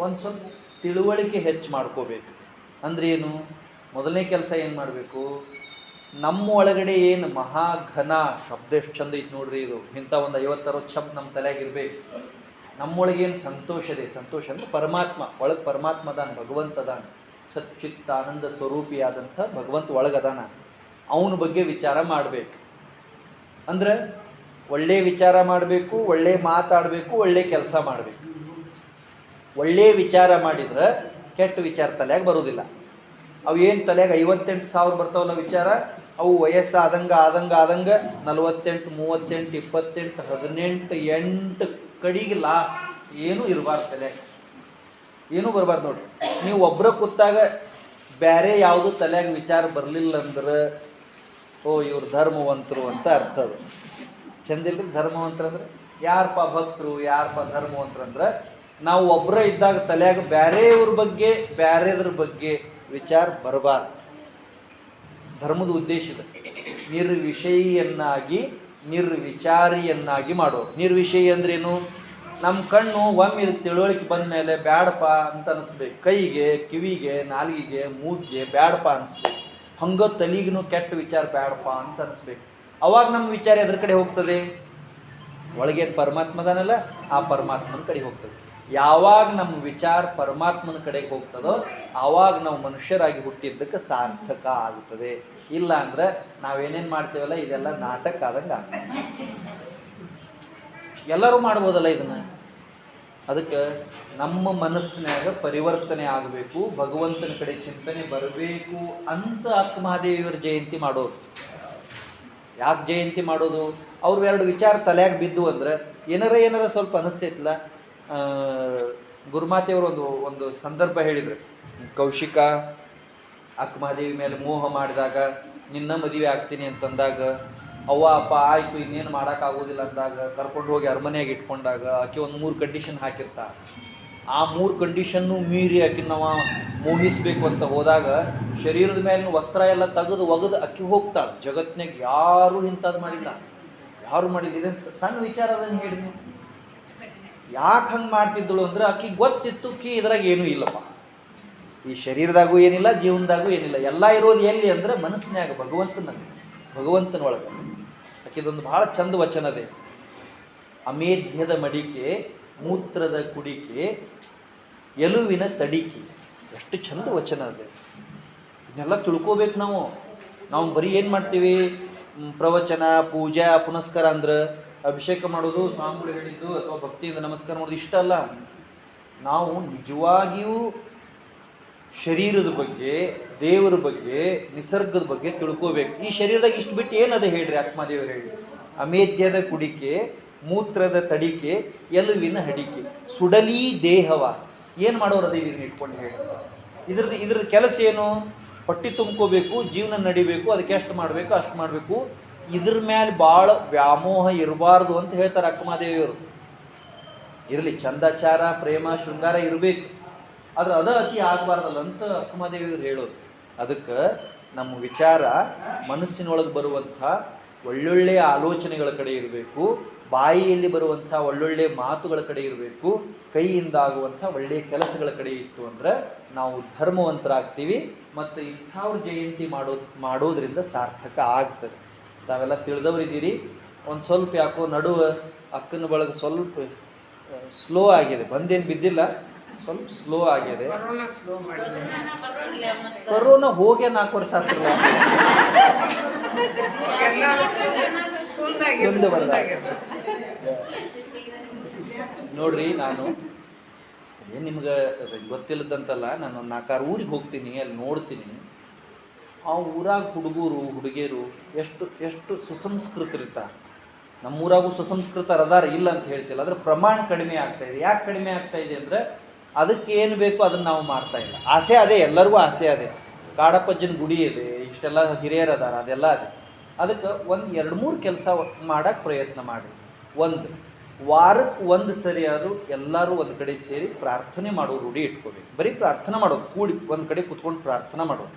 ಒಂದು ಸ್ವಲ್ಪ ತಿಳುವಳಿಕೆ ಹೆಚ್ಚು ಮಾಡ್ಕೋಬೇಕು. ಅಂದ್ರೆ ಏನು? ಮೊದಲನೇ ಕೆಲಸ ಏನು ಮಾಡಬೇಕು? ನಮ್ಮ ಒಳಗಡೆ ಏನು ಮಹಾಘನ ಶಬ್ದ ಎಷ್ಟು ಚಂದ ಐತಿ ನೋಡ್ರಿ ಇದು. ಇಂಥ ಒಂದು ಐವತ್ತರವತ್ತು ಶಬ್ದ ನಮ್ಮ ತಲೆಯಾಗಿರ್ಬೇಕು ನಮ್ಮೊಳಗೆ ಏನು ಸಂತೋಷ ಇದೆ? ಸಂತೋಷ ಅಂದ್ರೆ ಪರಮಾತ್ಮ. ಒಳಗೆ ಪರಮಾತ್ಮ ಅದಾನ, ಭಗವಂತ ಅದಾನ. ಸಚ್ಚಿತ್ತ ಆನಂದ ಸ್ವರೂಪಿಯಾದಂಥ ಭಗವಂತ ಒಳಗದಾನ ಅವನ ಬಗ್ಗೆ ವಿಚಾರ ಮಾಡಬೇಕು. ಅಂದ್ರೆ ಒಳ್ಳೆ ವಿಚಾರ ಮಾಡಬೇಕು, ಒಳ್ಳೆ ಮಾತಾಡಬೇಕು, ಒಳ್ಳೆ ಕೆಲಸ ಮಾಡಬೇಕು. ಒಳ್ಳೆ ವಿಚಾರ ಮಾಡಿದ್ರೆ ಕೆಟ್ಟ ವಿಚಾರ ತಲೆಯಾಗ ಬರೋದಿಲ್ಲ. ಅವು ಏನು ತಲೆಯಾಗ ಐವತ್ತೆಂಟು ಸಾವಿರ ಬರ್ತಾವಲ್ಲ ವಿಚಾರ? ಅವು ವಯಸ್ಸು ಆದಂಗ ಆದಂಗ ನಲವತ್ತೆಂಟು, ಮೂವತ್ತೆಂಟು, ಇಪ್ಪತ್ತೆಂಟು, ಹದಿನೆಂಟು, ಎಂಟು ಕಡೆಗೆ ಲಾಸ್ ಏನೂ ಇರಬಾರ್ದು ತಲೆ. ಏನೂ ಬರಬಾರ್ದು ನೋಡ್ರಿ. ನೀವು ಒಬ್ಬರ ಕೂತಾಗ ಬೇರೆ ಯಾವುದು ತಲೆಯಾಗ ವಿಚಾರ ಬರಲಿಲ್ಲ ಅಂದ್ರೆ ಓ ಇವ್ರು ಧರ್ಮವಂತರು ಅಂತ ಅರ್ಥ ಅದು. ಚಂದ ಧರ್ಮವಂತರು ಅಂದ್ರೆ? ಯಾರಪ್ಪ ಭಕ್ತರು ಯಾರಪ್ಪ ಧರ್ಮವಂತರಂದ್ರೆ ನಾವು ಒಬ್ಬರೇ ಇದ್ದಾಗ ತಲೆಯಾಗ ಬೇರೆಯವ್ರ ಬಗ್ಗೆ ಬೇರೆದ್ರ ಬಗ್ಗೆ ವಿಚಾರ ಬರಬಾರ್ದು. ಧರ್ಮದ ಉದ್ದೇಶ ಇದೆ. ನಿರ್ವಿಷಯಿಯನ್ನಾಗಿ, ನಿರ್ವಿಚಾರಿಯನ್ನಾಗಿ ಮಾಡೋದು ನಿರ್ವಿಷಯ ಅಂದ್ರೇನು? ನಮ್ಮ ಕಣ್ಣು ಒಮ್ಮೆ ತಿಳುವಳಿಕೆ ಬಂದ ಮೇಲೆ ಬ್ಯಾಡಪ್ಪ ಅಂತ ಅನಿಸ್ಬೇಕು. ಕೈಗೆ, ಕಿವಿಗೆ, ನಾಲಿಗೆಗೆ, ಮೂಗಿಗೆ ಬ್ಯಾಡಪ್ಪ ಅನಿಸ್ಬೇಕು. ಹಂಗೋ ತಲಿಗೂ ಕೆಟ್ಟ ವಿಚಾರ ಬ್ಯಾಡಪ್ಪ ಅಂತ ಅನಿಸ್ಬೇಕು. ಅವಾಗ ನಮ್ಮ ವಿಚಾರ ಎದ್ರ ಕಡೆ ಹೋಗ್ತದೆ? ಒಳಗೆ ಪರಮಾತ್ಮದಾನಲ್ಲ, ಆ ಪರಮಾತ್ಮನ ಕಡೆ ಹೋಗ್ತದೆ. ಯಾವಾಗ ನಮ್ಮ ವಿಚಾರ ಪರಮಾತ್ಮನ ಕಡೆಗೆ ಹೋಗ್ತದೋ ಆವಾಗ ನಾವು ಮನುಷ್ಯರಾಗಿ ಹುಟ್ಟಿದ್ದಕ್ಕೆ ಸಾರ್ಥಕ ಆಗುತ್ತದೆ ಇಲ್ಲ ಅಂದ್ರೆ ನಾವೇನೇನು ಮಾಡ್ತೀವಲ್ಲ, ಇದೆಲ್ಲ ನಾಟಕ ಆದಂಗೆ ಎಲ್ಲರೂ ಮಾಡ್ಬೋದಲ್ಲ ಇದನ್ನ? ಅದಕ್ಕೆ ನಮ್ಮ ಮನಸ್ಸಿನಾಗ ಪರಿವರ್ತನೆ ಆಗಬೇಕು, ಭಗವಂತನ ಕಡೆ ಚಿಂತನೆ ಬರಬೇಕು ಅಂತ ಅಕ್ಕಮಹಾದೇವಿಯವರ ಜಯಂತಿ ಮಾಡೋದು ಯಾಕೆ ಜಯಂತಿ ಮಾಡೋದು? ಅವ್ರು ಎರಡು ವಿಚಾರ ತಲೆಯಾಗ ಬಿದ್ದು ಅಂದ್ರೆ ಏನಾರ ಏನಾರ ಸ್ವಲ್ಪ ಅನಿಸ್ತೈತಲ್ಲ ಗುರುಮಾತೆಯವರು ಒಂದು ಒಂದು ಸಂದರ್ಭ ಹೇಳಿದರು. ಕೌಶಿಕ, ಅಕ್ಕಮಹಾದೇವಿ ಮೇಲೆ ಮೋಹ ಮಾಡಿದಾಗ, ನಿನ್ನ ಮದುವೆ ಆಗ್ತೀನಿ ಅಂತಂದಾಗ, ಅವ್ವ, ಅಪ್ಪ, ಆಯಿತು, ಇನ್ನೇನು ಮಾಡೋಕ್ಕಾಗೋದಿಲ್ಲ ಅಂದಾಗ, ಕರ್ಕೊಂಡು ಹೋಗಿ ಅರಮನೆಯಾಗಿ ಇಟ್ಕೊಂಡಾಗ, ಆಕೆ ಒಂದು ಮೂರು ಕಂಡೀಷನ್ ಹಾಕಿರ್ತಾ. ಆ ಮೂರು ಕಂಡೀಷನ್ನು ಮೀರಿ ಆಕೆ ನಾವು ಮೋಹಿಸ್ಬೇಕು ಅಂತ ಹೋದಾಗ, ಶರೀರದ ಮೇಲಿನ ವಸ್ತ್ರ ಎಲ್ಲ ತೆಗೆದು ಒಗೆದು ಅಕ್ಕಿ ಹೋಗ್ತಾಳೆ. ಜಗತ್ನಾಗ ಯಾರೂ ಇಂಥದ್ದು ಮಾಡಿಲ್ಲ. ಯಾರು ಮಾಡಿಲ್ಲ. ಇದನ್ನು ಸಣ್ಣ ವಿಚಾರ ಅದನ್ನು ಹೇಳಿ ನೀವು ಯಾಕೆ ಹಂಗೆ ಮಾಡ್ತಿದ್ದಳು ಅಂದ್ರೆ ಆಕಿ ಗೊತ್ತಿತ್ತು ಕಿ ಇದ್ರಾಗ ಏನೂ ಇಲ್ಲಪ್ಪ. ಈ ಶರೀರದಾಗೂ ಏನಿಲ್ಲ, ಜೀವನದಾಗೂ ಏನಿಲ್ಲ. ಎಲ್ಲ ಇರೋದು ಎಲ್ಲಿ ಅಂದ್ರೆ ಮನಸ್ಸಿನಾಗ ಭಗವಂತನ ಒಳಗೆ ಆಕಿದೊಂದು ಭಾಳ ಚಂದ ವಚನದೆ ಅಮೇಧ್ಯದ ಮಡಿಕೆ, ಮೂತ್ರದ ಕುಡಿಕೆ, ಎಲುವಿನ ತಡಿಕೆ. ಎಷ್ಟು ಚಂದ ವಚನ ಅದೇ. ಇದನ್ನೆಲ್ಲ ತಿಳ್ಕೋಬೇಕು ನಾವು. ನಾವು ಬರೀ ಏನು ಮಾಡ್ತೀವಿ? ಪ್ರವಚನ, ಪೂಜಾ, ಪುನಸ್ಕಾರ ಅಂದ್ರೆ ಅಭಿಷೇಕ ಮಾಡೋದು, ಸ್ವಾಮಿಗಳು ಹೇಳಿದ್ದು ಅಥವಾ ಭಕ್ತಿಯಿಂದ ನಮಸ್ಕಾರ ಮಾಡೋದು ಇಷ್ಟ ಅಲ್ಲ. ನಾವು ನಿಜವಾಗಿಯೂ ಶರೀರದ ಬಗ್ಗೆ, ದೇವರ ಬಗ್ಗೆ, ನಿಸರ್ಗದ ಬಗ್ಗೆ ತಿಳ್ಕೋಬೇಕು. ಈ ಶರೀರದಾಗ ಇಷ್ಟು ಬಿಟ್ಟು ಏನದ ಹೇಳ್ರಿ ಆತ್ಮದೇವರು ಹೇಳಿ ಅಮೇಧ್ಯದ ಕುಡಿಕೆ, ಮೂತ್ರದ ತಡಿಕೆ, ಎಲುವಿನ ಹಡಿಕೆ, ಸುಡಲಿ ದೇಹವ. ಏನು ಮಾಡೋರು ಅದೇ ಇದನ್ನ ಇಟ್ಕೊಂಡು ಹೇಳಿ. ಇದ್ರದ್ದು ಇದ್ರದ್ದು ಕೆಲಸ ಏನು? ಹೊಟ್ಟಿ ತುಂಬ್ಕೋಬೇಕು, ಜೀವನ ನಡಿಬೇಕು, ಅದಕ್ಕೆ ಎಷ್ಟು ಮಾಡಬೇಕು, ಅಷ್ಟು ಮಾಡಬೇಕು. ಇದ್ರ ಮೇಲೆ ಭಾಳ ವ್ಯಾಮೋಹ ಇರಬಾರ್ದು ಅಂತ ಹೇಳ್ತಾರೆ ಅಕ್ಕಮಾದೇವಿಯವರು ಇರಲಿ ಚಂದಾಚಾರ ಪ್ರೇಮ, ಶೃಂಗಾರ ಇರಬೇಕು. ಆದ್ರೆ ಅದ ಅತಿ ಆಗಬಾರ್ದಲ್ಲ ಅಂತ ಅಕ್ಕಮಹಾದೇವಿಯವರು ಹೇಳೋದು ಅದಕ್ಕೆ ನಮ್ಮ ವಿಚಾರ ಮನಸ್ಸಿನೊಳಗೆ ಬರುವಂಥ ಒಳ್ಳೊಳ್ಳೆಯ ಆಲೋಚನೆಗಳ ಕಡೆ ಇರಬೇಕು, ಬಾಯಿಯಲ್ಲಿ ಬರುವಂಥ ಒಳ್ಳೊಳ್ಳೆ ಮಾತುಗಳ ಕಡೆ ಇರಬೇಕು, ಕೈಯಿಂದ ಆಗುವಂಥ ಒಳ್ಳೆಯ ಕೆಲಸಗಳ ಕಡೆ ಇತ್ತು ಅಂದ್ರೆ ನಾವು ಧರ್ಮವಂತರಾಗ್ತೀವಿ, ಮತ್ತು ಇಂಥವ್ರ ಜಯಂತಿ ಮಾಡೋ ಮಾಡೋದ್ರಿಂದ ಸಾರ್ಥಕ ಆಗ್ತದೆ. ತಾವೆಲ್ಲ ತಿಳಿದವರಿದ್ದೀರಿ ಒಂದು ಸ್ವಲ್ಪ ಯಾಕೋ ನಡುವ ಅಕ್ಕನ ಬಳಗ ಸ್ವಲ್ಪ ಸ್ಲೋ ಆಗಿದೆ. ಬಂದೇನು ಬಿದ್ದಿಲ್ಲ. ಸ್ವಲ್ಪ ಸ್ಲೋ ಆಗಿದೆ. ಕೊರೋನಾ ಹೋಗೇ ನಾಲ್ಕು ವರ್ಷ ಆಗ್ತಿಲ್ಲ. ಸುಂದ. ನೋಡ್ರಿ ನಾನು ಏನು ನಿಮ್ಗೆ ಗೊತ್ತಿಲ್ಲದಂತಲ್ಲ ನಾನು ಒಂದು ನಾಲ್ಕಾರು ಊರಿಗೆ ಹೋಗ್ತೀನಿ ಅಲ್ಲಿ ನೋಡ್ತೀನಿ. ಆ ಊರಾಗ ಹುಡುಗರು, ಹುಡುಗಿಯರು ಎಷ್ಟು ಎಷ್ಟು ಸುಸಂಸ್ಕೃತರಿರ್ತಾರೆ ನಮ್ಮ ಊರಾಗೂ ಸುಸಂಸ್ಕೃತರು ಅದಾರ ಇಲ್ಲ ಅಂತ ಹೇಳ್ತಿಲ್ಲ. ಅದ್ರ ಪ್ರಮಾಣ ಕಡಿಮೆ ಆಗ್ತಾ ಇದೆ. ಯಾಕೆ ಕಡಿಮೆ ಆಗ್ತಾ ಇದೆ ಅಂದರೆ ಅದಕ್ಕೆ ಏನು ಬೇಕು ಅದನ್ನು ನಾವು ಮಾಡ್ತಾ ಇಲ್ಲ. ಆಸೆ ಅದೇ, ಎಲ್ಲರಿಗೂ ಆಸೆ ಅದೇ. ಕಾಡಪ್ಪಜ್ಜನ ಗುಡಿ ಇದೆ, ಇಷ್ಟೆಲ್ಲ ಹಿರಿಯರು ಅದಾರ ಅದೆಲ್ಲ ಅದೇ. ಅದಕ್ಕೆ ಒಂದು ಎರಡು ಮೂರು ಕೆಲಸ ಮಾಡೋಕ್ಕೆ ಪ್ರಯತ್ನ ಮಾಡಿ ಒಂದು ವಾರಕ್ಕೆ ಒಂದು ಸರಿಯಾದ್ರು ಎಲ್ಲರೂ ಒಂದು ಕಡೆ ಸೇರಿ ಪ್ರಾರ್ಥನೆ ಮಾಡೋ ರೂಢಿ ಇಟ್ಕೋಬೇಕು ಬರೀ ಪ್ರಾರ್ಥನೆ ಮಾಡೋದು, ಕೂಡಿ ಒಂದು ಕಡೆ ಕುತ್ಕೊಂಡು ಪ್ರಾರ್ಥನೆ ಮಾಡೋದು.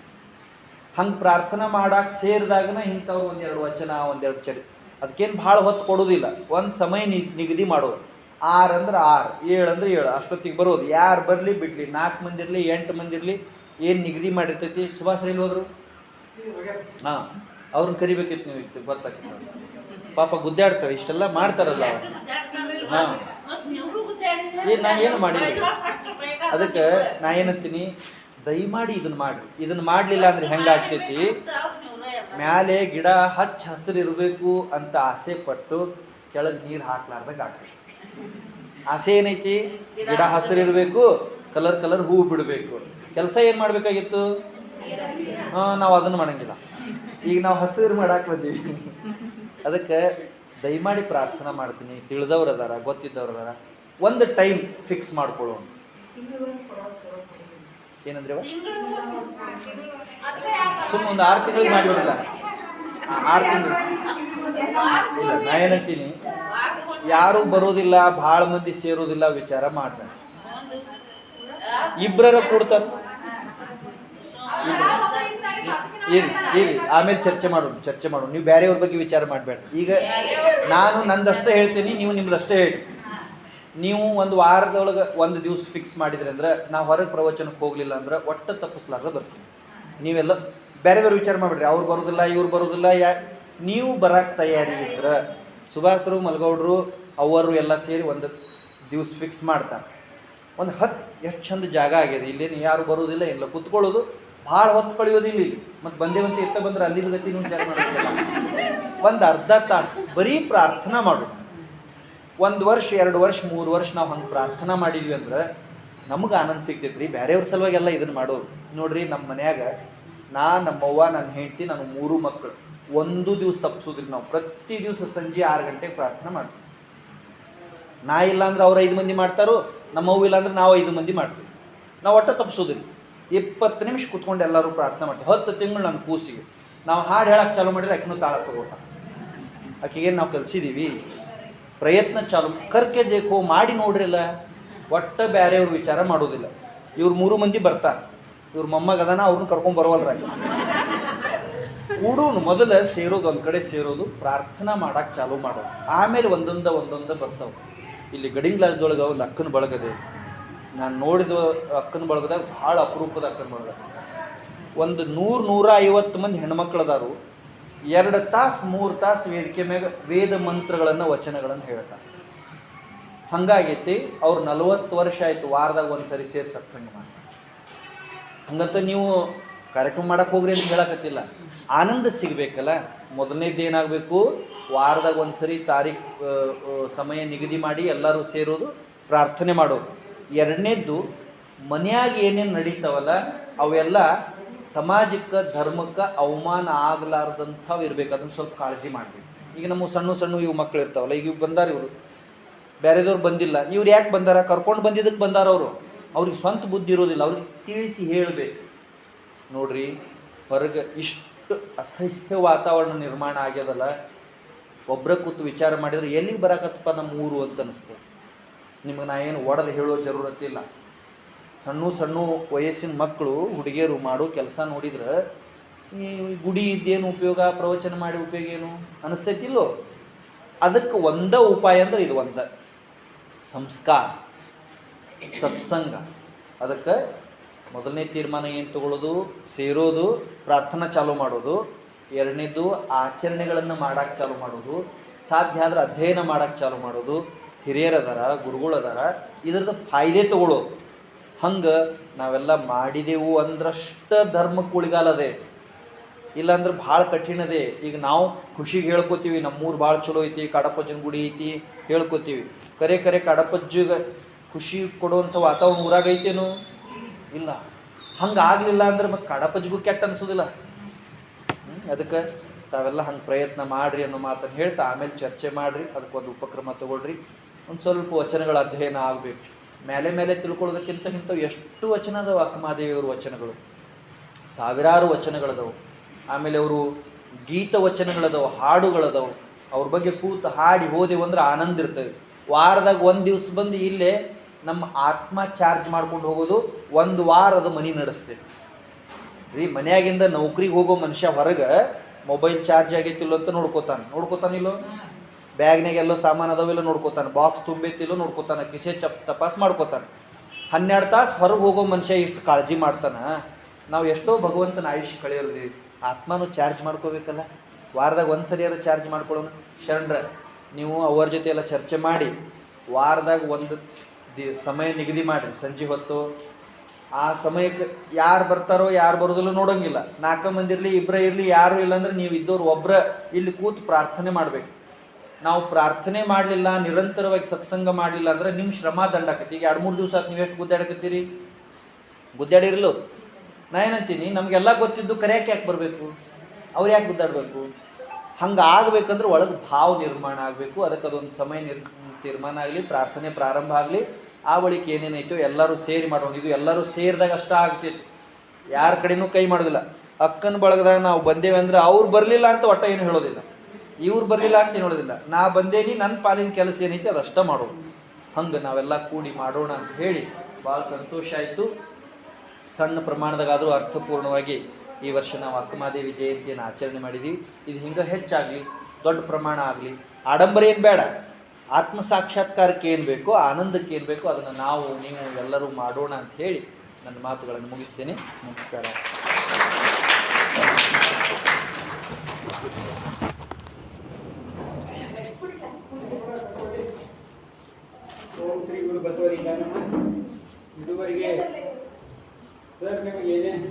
ಹಂಗೆ ಪ್ರಾರ್ಥನೆ ಮಾಡಕ್ಕೆ ಸೇರಿದಾಗನ ಇಂಥವ್ರು ಒಂದೆರಡು ವಚನ ಒಂದೆರಡು ಚರಿ. ಅದಕ್ಕೇನು ಭಾಳ ಹೊತ್ತು ಕೊಡೋದಿಲ್ಲ. ಒಂದು ಸಮಯ ನಿಗದಿ ಮಾಡೋದು. ಆರು ಅಂದ್ರೆ ಆರು, ಏಳು ಅಂದ್ರೆ ಏಳು, ಅಷ್ಟೊತ್ತಿಗೆ ಬರೋದು. ಯಾರು ಬರಲಿ ಬಿಡಲಿ ನಾಲ್ಕು ಮಂದಿ ಇರಲಿ, ಎಂಟು ಮಂದಿ ಇರಲಿ, ಏನು ನಿಗದಿ ಮಾಡಿರ್ತೈತಿ? ಸುಭಾಷ್ ಎಲ್ಲಿ ಹೋದರು? ಹಾಂ ಅವ್ರನ್ನ ಕರಿಬೇಕಿತ್ತು ನೀವು ಇತ್ತು, ಗೊತ್ತಾಗ್ತದೆ. ಪಾಪ ಗುದ್ದಾಡ್ತಾರೆ, ಇಷ್ಟೆಲ್ಲ ಮಾಡ್ತಾರಲ್ಲ ಹಾಂ. ಏನು ನಾ ಏನು ಮಾಡಿದ್ದೀನಿ ಅದಕ್ಕೆ ನಾ ಏನಂತೀನಿ? ದಯಮಾಡಿ ಇದನ್ನ ಮಾಡ್ರಿ. ಇದನ್ನ ಮಾಡಲಿಲ್ಲ ಅಂದ್ರೆ ಹೆಂಗಾಗ್ತೈತಿ ಮ್ಯಾಲೆ ಗಿಡ ಹಚ್ಚ ಹಸಿರು ಇರಬೇಕು ಅಂತ ಆಸೆ ಪಟ್ಟು ಕೆಳಗೆ ನೀರು ಹಾಕ್ಲಾರ್ದಾಗ ಆಗ್ತೈತಿ. ಆಸೆ ಏನೈತಿ? ಗಿಡ ಹಸಿರು ಇರಬೇಕು, ಕಲರ್ ಕಲರ್ ಹೂ ಬಿಡಬೇಕು. ಕೆಲಸ ಏನು ಮಾಡಬೇಕಾಗಿತ್ತು? ನಾವು ಅದನ್ನು ಮಾಡಂಗಿಲ್ಲ. ಈಗ ನಾವು ಹಸಿರು ಮಾಡಾಕ್ ಬಂದೀವಿ. ಅದಕ್ಕೆ ದಯಮಾಡಿ ಪ್ರಾರ್ಥನಾ ಮಾಡ್ತೀನಿ. ತಿಳಿದವ್ರು ಅದಾರ, ಗೊತ್ತಿದ್ದವ್ರು ಅದಾರ. ಒಂದು ಟೈಮ್ ಫಿಕ್ಸ್ ಮಾಡ್ಕೊಳ್ಳೋಣ ಏನಂದ್ರೆ ಸುಮ್ಮನೆ ಒಂದು ಆರು ತಿಂಗಳಿಗೆ ಮಾಡಿಬಿಡಲ್ಲ. ಆರು ತಿಂಗಳು. ಇಲ್ಲ ನಾ ಏನಂತೀನಿ ಯಾರು ಬರೋದಿಲ್ಲ ಭಾಳ ಮಂದಿ ಸೇರೋದಿಲ್ಲ ವಿಚಾರ ಮಾಡ್ಬೇಡ ಇಬ್ಬರ ಕೊಡ್ತಾರ. ಇರಿ ಇರಿ ಆಮೇಲೆ ಚರ್ಚೆ ಮಾಡೋಣ ಚರ್ಚೆ ಮಾಡೋಣ. ನೀವು ಬೇರೆಯವ್ರ ಬಗ್ಗೆ ವಿಚಾರ ಮಾಡಬೇಡ. ಈಗ ನಾನು ನಂದಷ್ಟೇ ಹೇಳ್ತೀನಿ ನೀವು ನಿಮ್ದಷ್ಟೇ ಹೇಳಿ ನೀವು ಒಂದು ವಾರದೊಳಗೆ ಒಂದು ದಿವ್ಸ ಫಿಕ್ಸ್ ಮಾಡಿದ್ರಿ ಅಂದ್ರೆ ನಾವು ಹೊರಗೆ ಪ್ರವಚನಕ್ಕೆ ಹೋಗಲಿಲ್ಲ ಅಂದ್ರೆ ಒಟ್ಟು ತಪ್ಪಿಸ್ಲಾರ್ದ ಬರ್ತೀನಿ ನೀವೆಲ್ಲ ಬೇರೆದವ್ರು ವಿಚಾರ ಮಾಡಿಬಿಡ್ರಿ. ಅವ್ರು ಬರೋದಿಲ್ಲ, ಇವ್ರು ಬರೋದಿಲ್ಲ, ಯಾ, ನೀವು ಬರಕ್ಕೆ ತಯಾರಿ ಇದ್ರೆ ಸುಭಾಸರು ಮಲ್ಗೌಡ್ರು ಅವರು ಎಲ್ಲ ಸೇರಿ ಒಂದು ದಿವ್ಸ ಫಿಕ್ಸ್ ಮಾಡ್ತಾರೆ. ಒಂದು ಹತ್ತು ಎಷ್ಟು ಚಂದ ಜಾಗ ಆಗಿದೆ. ಇಲ್ಲೇನು ಯಾರು ಬರೋದಿಲ್ಲ ಇಲ್ಲ ಕುತ್ಕೊಳ್ಳೋದು ಭಾಳ ಹೊತ್ತು ಕಳೆಯೋದಿಲ್ಲ ಇಲ್ಲಿ. ಮತ್ತು ಬಂದೇವಂತ ಎತ್ತ ಬಂದ್ರೆ ಅಲ್ಲಿನ ಗತಿ ವಿಚಾರ ಮಾಡೋದಿಲ್ಲ ಒಂದು ಅರ್ಧ ತಾಸು ಬರೀ ಪ್ರಾರ್ಥನಾ ಮಾಡು ಒಂದು ವರ್ಷ, ಎರಡು ವರ್ಷ, ಮೂರು ವರ್ಷ ನಾವು ಹಂಗೆ ಪ್ರಾರ್ಥನಾ ಮಾಡಿದ್ವಿ ಅಂದ್ರೆ ನಮಗೆ ಆನಂದ ಸಿಗ್ತೈತೆ ರೀ ಬೇರೆಯವ್ರ ಸಲುವಾಗೆಲ್ಲ ಇದನ್ನು ಮಾಡೋರು. ನೋಡ್ರಿ ನಮ್ಮ ಮನ್ಯಾಗ ನಾ, ನಮ್ಮವ್ವ ನನ್ನ ಹೆಂಡತಿ, ನಾನು ಮೂರು ಮಕ್ಕಳು ಒಂದು ದಿವಸ ತಪ್ಪಿಸೋದ್ರಿ ನಾವು. ಪ್ರತಿ ದಿವಸ ಸಂಜೆ ಆರು ಗಂಟೆಗೆ ಪ್ರಾರ್ಥನೆ ಮಾಡ್ತೀವಿ. ನಾ ಇಲ್ಲ ಅಂದ್ರೆ ಅವ್ರು ಐದು ಮಂದಿ ಮಾಡ್ತಾರೋ, ನಮ್ಮವ್ವ ಇಲ್ಲ ಅಂದ್ರೆ ನಾವು ಐದು ಮಂದಿ ಮಾಡ್ತೀವಿ. ನಾವು ಒಟ್ಟು ತಪ್ಪಿಸೋದ್ರಿ ಇಪ್ಪತ್ತು ನಿಮಿಷ ಕುತ್ಕೊಂಡು ಎಲ್ಲರೂ ಪ್ರಾರ್ಥನೆ ಮಾಡ್ತೀವಿ. ಹತ್ತು ತಿಂಗಳು ನನ್ನ ಕೂಸಿಗೆ. ನಾವು ಹಾಡು ಹೇಳಕ್ಕೆ ಚಾಲೂ ಮಾಡಿದ್ರೆ ಆಕಿನೂ ತಾಳ ತಗೋಟ ಆಕೆಗೆ ನಾವು ಕಲಿಸಿದ್ದೀವಿ ಪ್ರಯತ್ನ ಚಾಲು. ಕರ್ಕೆ ದೇಖೋ ಮಾಡಿ ನೋಡ್ರಿಲ್ಲ, ಒಟ್ಟ ಬೇರೆಯವ್ರ ವಿಚಾರ ಮಾಡೋದಿಲ್ಲ. ಇವ್ರು ಮೂರು ಮಂದಿ ಬರ್ತಾರೆ. ಇವ್ರ ಮೊಮ್ಮಗ ಅದನ ಅವ್ರನ್ನ ಕರ್ಕೊಂಡ್ ಬರವಲ್ರ. ಕೂಡೂನು ಮೊದಲ ಸೇರೋದು, ಒಂದು ಕಡೆ ಸೇರೋದು, ಪ್ರಾರ್ಥನಾ ಮಾಡಕ್ಕೆ ಚಾಲೂ ಮಾಡೋದು ಆಮೇಲೆ ಒಂದೊಂದ ಒಂದೊಂದ ಬರ್ತಾವೆ. ಇಲ್ಲಿ ಗಡಿಂಗ್ ಗ್ಲಾಸ್ದೊಳಗೆ ಒಂದು ಅಕ್ಕನ ಬಳಗದೆ. ನಾನು ನೋಡಿದ ಅಕ್ಕನ ಬಳಗದಾಗ ಭಾಳ ಅಪರೂಪದ ಅಕ್ಕನ ಬಳಗ. ಒಂದು ನೂರು, ನೂರ ಐವತ್ತು ಮಂದಿ ಹೆಣ್ಮಕ್ಳು ಅದಾರು. ಎರಡು ತಾಸು ಮೂರು ತಾಸು ವೇದಿಕೆ ಮ್ಯಾಗ ವೇದ ಮಂತ್ರಗಳನ್ನು ವಚನಗಳನ್ನು ಹೇಳ್ತಾರೆ ಹಂಗಾಗೈತಿ ಅವ್ರು ನಲವತ್ತು ವರ್ಷ ಆಯಿತು ವಾರದಾಗ ಒಂದು ಸರಿ ಸೇರಿ ಸತ್ಸಂಗ ಮಾಡಿ ಹಂಗಂತ ನೀವು ಕಾರ್ಯಕ್ರಮ ಮಾಡಕ್ಕೆ ಹೋಗ್ರಿ ಅಂತ ಹೇಳಕತ್ತಿಲ್ಲ. ಆನಂದ ಸಿಗಬೇಕಲ್ಲ. ಮೊದಲನೇದು ಏನಾಗಬೇಕು ವಾರದಾಗ ಒಂದು ಸರಿ ಆ, ಸಮಯ ನಿಗದಿ ಮಾಡಿ ಎಲ್ಲರೂ ಸೇರೋದು ಪ್ರಾರ್ಥನೆ ಮಾಡೋದು. ಎರಡನೇದ್ದು ಮನ್ಯಾಗ ಏನೇನು ನಡೀತಾವಲ್ಲ ಅವೆಲ್ಲ ಸಮಾಜಕ್ಕೆ ಧರ್ಮಕ್ಕೆ ಅವಮಾನ ಆಗಲಾರ್ದಂಥವು ಇರ್ಬೇಕು ಅದನ್ನು ಸ್ವಲ್ಪ ಕಾಳಜಿ ಮಾಡಬೇಕು. ಈಗ ನಮ್ಮ ಸಣ್ಣ ಸಣ್ಣ ಇವು ಮಕ್ಳು ಇರ್ತಾವಲ್ಲ, ಈಗ ಇವು ಬಂದಾರ ಇವರು. ಬೇರೆದವ್ರು ಬಂದಿಲ್ಲ. ಇವ್ರು ಯಾಕೆ ಬಂದಾರ? ಕರ್ಕೊಂಡು ಬಂದಿದ್ದಕ್ಕೆ ಬಂದಾರ ಅವರು. ಅವ್ರಿಗೆ ಸ್ವಂತ ಬುದ್ಧಿ ಇರೋದಿಲ್ಲ. ಅವ್ರಿಗೆ ತಿಳಿಸಿ ಹೇಳಬೇಕು. ನೋಡ್ರಿ, ಹೊರಗೆ ಇಷ್ಟು ಅಸಹ್ಯ ವಾತಾವರಣ ನಿರ್ಮಾಣ ಆಗ್ಯದಲ್ಲ. ಒಬ್ಬರ ಕೂತು ವಿಚಾರ ಮಾಡಿದ್ರೆ ಎಲ್ಲಿಗೆ ಬರಾಕತ್ತಪ್ಪ ನಮ್ಮ ಊರು ಅಂತ ಅನಿಸ್ತದೆ. ನಿಮಗೆ ನಾ ಏನು ಒಡೆದು ಹೇಳೋ ಜರೂರತ್ತಿಲ್ಲ ಸಣ್ಣ ಸಣ್ಣ ವಯಸ್ಸಿನ ಮಕ್ಕಳು ಹುಡುಗಿಯರು ಮಾಡೋ ಕೆಲಸ ನೋಡಿದ್ರೆ, ಈ ಗುಡಿ ಇದ್ದೇನು ಉಪಯೋಗ, ಪ್ರವಚನ ಮಾಡಿ ಉಪಯೋಗ ಏನು ಅನಿಸ್ತೈತಿಲ್ಲೋ? ಅದಕ್ಕೆ ಒಂದ ಉಪಾಯ ಅಂದ್ರೆ ಇದು ಒಂದ. ಸಂಸ್ಕಾರ, ಸತ್ಸಂಗ. ಅದಕ್ಕೆ ಮೊದಲನೇ ತೀರ್ಮಾನ ಏನು ತಗೊಳ್ಳೋದು ಸೇರೋದು, ಪ್ರಾರ್ಥನಾ ಚಾಲು ಮಾಡೋದು. ಎರಡನೇದು ಆಚರಣೆಗಳನ್ನು ಮಾಡಕ್ಕೆ ಚಾಲು ಮಾಡೋದು. ಸಾಧ್ಯ ಆದ್ರೆ ಅಧ್ಯಯನ ಮಾಡಕ್ಕೆ ಚಾಲೂ ಮಾಡೋದು. ಹಿರಿಯರದಾರ, ಗುರುಗಳದಾರ, ಇದ್ರದ್ದು ಫಾಯ್ದೆ ತಗೊಳ್ಳೋದು ಹಂಗೆ ನಾವೆಲ್ಲ ಮಾಡಿದೆವು ಅಂದ್ರಷ್ಟ ಧರ್ಮಕ್ಕೆ ಉಳಿಗಾಲದೆ ಇಲ್ಲಾಂದ್ರೆ ಭಾಳ ಕಠಿಣ ಅದೇ. ಈಗ ನಾವು ಖುಷಿಗೆ ಹೇಳ್ಕೊತೀವಿ, ನಮ್ಮೂರು ಭಾಳ ಚಲೋ ಐತಿ, ಕಾಡಪ್ಪಜ್ಜನ ಗುಡಿ ಐತಿ ಹೇಳ್ಕೊತೀವಿ. ಕರೆ ಕರೆ ಕಾಡಪ್ಪಜ್ಜಿಗೆ ಖುಷಿ ಕೊಡುವಂಥ ವಾತಾವರಣ ಊರಾಗ ಐತೇನು? ಇಲ್ಲ. ಹಂಗೆ ಆಗಲಿಲ್ಲ ಅಂದ್ರೆ ಮತ್ತೆ ಕಾಡಪ್ಪಜ್ಜಿಗೂ ಕೆಟ್ಟ ಅನಿಸೋದಿಲ್ಲ. ಅದಕ್ಕೆ ತಾವೆಲ್ಲ ಹಂಗೆ ಪ್ರಯತ್ನ ಮಾಡಿರಿ ಅನ್ನೋ ಮಾತನ್ನು ಹೇಳ್ತಾ ಆಮೇಲೆ ಚರ್ಚೆ ಮಾಡಿರಿ, ಅದಕ್ಕೊಂದು ಉಪಕ್ರಮ ತಗೊಳ್ರಿ. ಒಂದು ಸ್ವಲ್ಪ ವಚನಗಳ ಅಧ್ಯಯನ ಆಗಬೇಕು. ಮೇಲೆ ಮೇಲೆ ತಿಳ್ಕೊಳ್ಳೋದಕ್ಕಿಂತ ಇಂಥವು ಎಷ್ಟು ವಚನ ಅದಾವ ಅಕ್ಕಮಹಾದೇವಿಯವ್ರ ವಚನಗಳು? ಸಾವಿರಾರು ವಚನಗಳದವು. ಆಮೇಲೆ ಅವರು ಗೀತ ವಚನಗಳದವು, ಹಾಡುಗಳದವು. ಅವ್ರ ಬಗ್ಗೆ ಕೂತು ಹಾಡಿ ಹೋದೆವು ಅಂದ್ರೆ ಆನಂದ ಇರ್ತವೆ ವಾರದಾಗ ಒಂದು ದಿವಸ ಬಂದು ಇಲ್ಲೇ ನಮ್ಮ ಆತ್ಮ ಚಾರ್ಜ್ ಮಾಡ್ಕೊಂಡು ಹೋಗೋದು, ಒಂದು ವಾರ ಅದು ಮನಿ ನಡೆಸ್ತೇವೆ ರೀ, ಮನೆಯಾಗಿಂದ ನೌಕರಿಗೆ ಹೋಗೋ ಮನುಷ್ಯ ಹೊರಗೆ ಮೊಬೈಲ್ ಚಾರ್ಜ್ ಆಗೈತಿಲ್ಲೋ ಅಂತ ನೋಡ್ಕೋತಾನೆ. ನೋಡ್ಕೋತಾನಿಲ್ಲೋ? ಬ್ಯಾಗ್ನಾಗ ಎಲ್ಲೋ ಸಾಮಾನು ಅದಾವಿಲ್ಲ ನೋಡ್ಕೋತಾನೆ. ಬಾಕ್ಸ್ ತುಂಬೈತಿಲ್ಲೋ ನೋಡ್ಕೋತಾನೆ. ಕಿಸೆ ಚಪ್ ತಪಾಸ್ ಮಾಡ್ಕೋತಾನೆ. ಹನ್ನೆರಡು ತಾಸು ಹೊರಗೆ ಹೋಗೋ ಮನುಷ್ಯ ಇಷ್ಟು ಕಾಳಜಿ ಮಾಡ್ತಾನೆ. ನಾವು ಎಷ್ಟೋ ಭಗವಂತನ ಆಯುಷ್ ಕಳೆಯೋದ್ರಿ ಆತ್ಮನೂ ಚಾರ್ಜ್ ಮಾಡ್ಕೋಬೇಕಲ್ಲ. ವಾರದಾಗ ಒಂದು ಸರಿಯಾದ ಚಾರ್ಜ್ ಮಾಡ್ಕೊಳ್ಳೋಣ ಶರಣರ, ನೀವು ಅವ್ರ ಜೊತೆ ಎಲ್ಲ ಚರ್ಚೆ ಮಾಡಿ, ವಾರದಾಗ ಒಂದು ದಿ, ಸಮಯ ನಿಗದಿ ಮಾಡಿರಿ. ಸಂಜೆ ಹೊತ್ತು, ಆ ಸಮಯಕ್ಕೆ ಯಾರು ಬರ್ತಾರೋ, ಯಾರು ಬರೋದಿಲ್ಲ ನೋಡೋಂಗಿಲ್ಲ. ನಾಲ್ಕು ಮಂದಿರಲಿ ಇಬ್ಬರೇ ಇರಲಿ, ಯಾರು ಇಲ್ಲಾಂದ್ರೆ ನೀವು ಇದ್ದವ್ರು ಒಬ್ಬರ ಇಲ್ಲಿ ಕೂತು ಪ್ರಾರ್ಥನೆ ಮಾಡಬೇಕು. ನಾವು ಪ್ರಾರ್ಥನೆ ಮಾಡಲಿಲ್ಲ, ನಿರಂತರವಾಗಿ ಸತ್ಸಂಗ ಮಾಡಲಿಲ್ಲ ಅಂದ್ರೆ ನಿಮ್ಮ ಶ್ರಮ ದಂಡ ಆಕತಿ. ಈಗ ಎರಡು ಮೂರು ದಿವಸ ನೀವು ಎಷ್ಟು ಗುದ್ದಾಡಕತ್ತೀರಿ? ಗುದ್ದಾಡಿರಲು? ನಾ ಏನಂತೀನಿ, ನಮಗೆಲ್ಲ ಗೊತ್ತಿದ್ದು ಕರೆಯಕ್ಕೆ ಯಾಕೆ ಬರಬೇಕು? ಅವ್ರು ಯಾಕೆ ಗುದ್ದಾಡಬೇಕು? ಹಂಗೆ ಆಗಬೇಕಂದ್ರೆ ಒಳಗೆ ಭಾವ ನಿರ್ಮಾಣ ಆಗಬೇಕು. ಅದಕ್ಕೆ ಅದೊಂದು ಸಮಯ ನಿರ್, ತೀರ್ಮಾನ ಆಗಲಿ, ಪ್ರಾರ್ಥನೆ ಪ್ರಾರಂಭ ಆಗಲಿ. ಆ ಬಳಿಕ ಏನೇನೈತೋ ಎಲ್ಲರೂ ಸೇರಿ ಮಾಡೋಣ. ಇದು ಎಲ್ಲರೂ ಸೇರಿದಾಗ ಅಷ್ಟ ಆಗ್ತಿತ್ತು ಯಾರ ಕಡೆನೂ ಕೈ ಮಾಡೋದಿಲ್ಲ. ಅಕ್ಕನ ಬಳಗದಾಗ ನಾವು ಬಂದೇವೆ ಅಂದ್ರೆ ಅವ್ರು ಬರಲಿಲ್ಲ ಅಂತ ಒಟ್ಟ ಏನು ಹೇಳೋದಿಲ್ಲ. ಇವ್ರು ಬರಲಿಲ್ಲ ಅಂತ ನೋಡೋದಿಲ್ಲ ನಾ ಬಂದೇನಿ ನನ್ನ ಪಾಲಿನ ಕೆಲಸ ಏನೈತಿ ಅದಷ್ಟ ಮಾಡೋದು. ಹಂಗೆ ನಾವೆಲ್ಲ ಕೂಡಿ ಮಾಡೋಣ ಅಂತ ಹೇಳಿ ಭಾಳ ಸಂತೋಷ ಆಯಿತು. ಸಣ್ಣ ಪ್ರಮಾಣದಾಗಾದರೂ ಅರ್ಥಪೂರ್ಣವಾಗಿ ಈ ವರ್ಷ ನಾವು ಅಕ್ಕಮಾದೇವಿ ಜಯಂತಿಯನ್ನು ಆಚರಣೆ ಮಾಡಿದ್ದೀವಿ ಇದು ಹಿಂಗೆ ಹೆಚ್ಚಾಗಲಿ, ದೊಡ್ಡ ಪ್ರಮಾಣ ಆಗಲಿ. ಆಡಂಬರ ಏನು ಬೇಡ. ಆತ್ಮ ಸಾಕ್ಷಾತ್ಕಾರಕ್ಕೆ ಏನು ಬೇಕೋ, ಆನಂದಕ್ಕೆ ಏನು ಬೇಕೋ ಅದನ್ನು ನಾವು, ನೀವು ಎಲ್ಲರೂ ಮಾಡೋಣ ಅಂತ ಹೇಳಿ ನನ್ನ ಮಾತುಗಳನ್ನು ಮುಗಿಸ್ತೇನೆ. ನಮಸ್ಕಾರ. ಓಂ ಶ್ರೀ ಗುರು ಬಸವಲಿಂಗ ನಮಃ ಇದುವರೆಗೆ ಸರ್ ನಿಮಗೆ ಏನೇನು